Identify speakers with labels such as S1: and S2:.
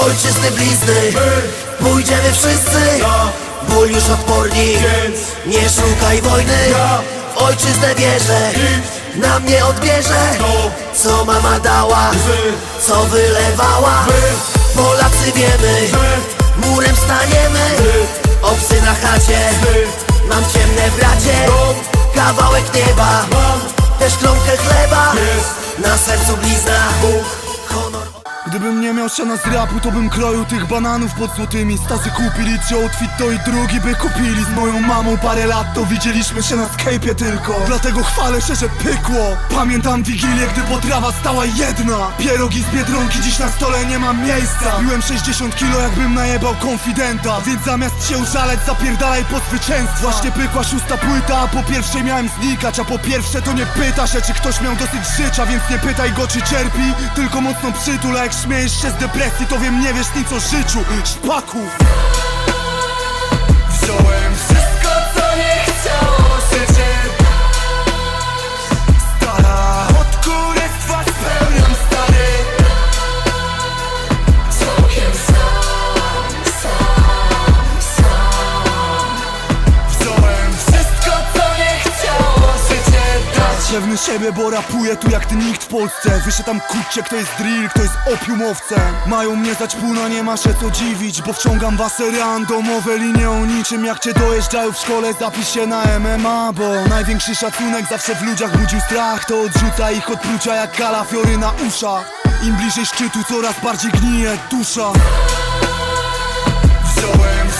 S1: ojczyzny blizny. Pójdziemy wszyscy. Ból już odporni. Nie szukaj wojny. W ojczyznę wierzę. Nam nie odbierze. Co mama dała? Co wylewała? Polacy wiemy. Murem staniemy. Obcy na chacie. Mam ciemne bracie. Kawałek nieba. Też kromkę chleba. Na sercu blizna. Honor
S2: Gdybym nie miał siana z rapu, to bym kroił tych bananów pod złotymi. Stasy kupili ci outfit, to i drugi by kupili. Z moją mamą parę lat, to widzieliśmy się na Skype'ie tylko. Dlatego chwalę się, że pykło. Pamiętam wigilię, gdy potrawa stała jedna. Pierogi z Biedronki, dziś na stole nie mam miejsca. Biłem 60 kilo, jakbym najebał konfidenta. Więc zamiast się użaleć, zapierdalaj po zwycięstwo. Właśnie pykła szósta płyta, a po pierwszej miałem znikać. A po pierwsze to nie pyta się, czy ktoś miał dosyć życia Więc nie pytaj go, czy cierpi, tylko mocno przytul A jak śmiejesz się z depresji, to wiem, nie wiesz nic o życiu. Szpaku! Wziąłem Pewny siebie, bo rapuję tu jak ty nikt w Polsce. Wyszę tam kurcie, kto jest drill, kto jest opiumowcem. Mają mnie zać półna, nie ma się co dziwić Bo wciągam wasze randomowe linie o niczym Jak cię dojeżdżają w szkole, zapisz się na MMA Bo największy szacunek zawsze w ludziach budził strach. To odrzuca ich odprucia jak kalafiory na uszach. Im bliżej szczytu, coraz bardziej gnije dusza. Wziąłem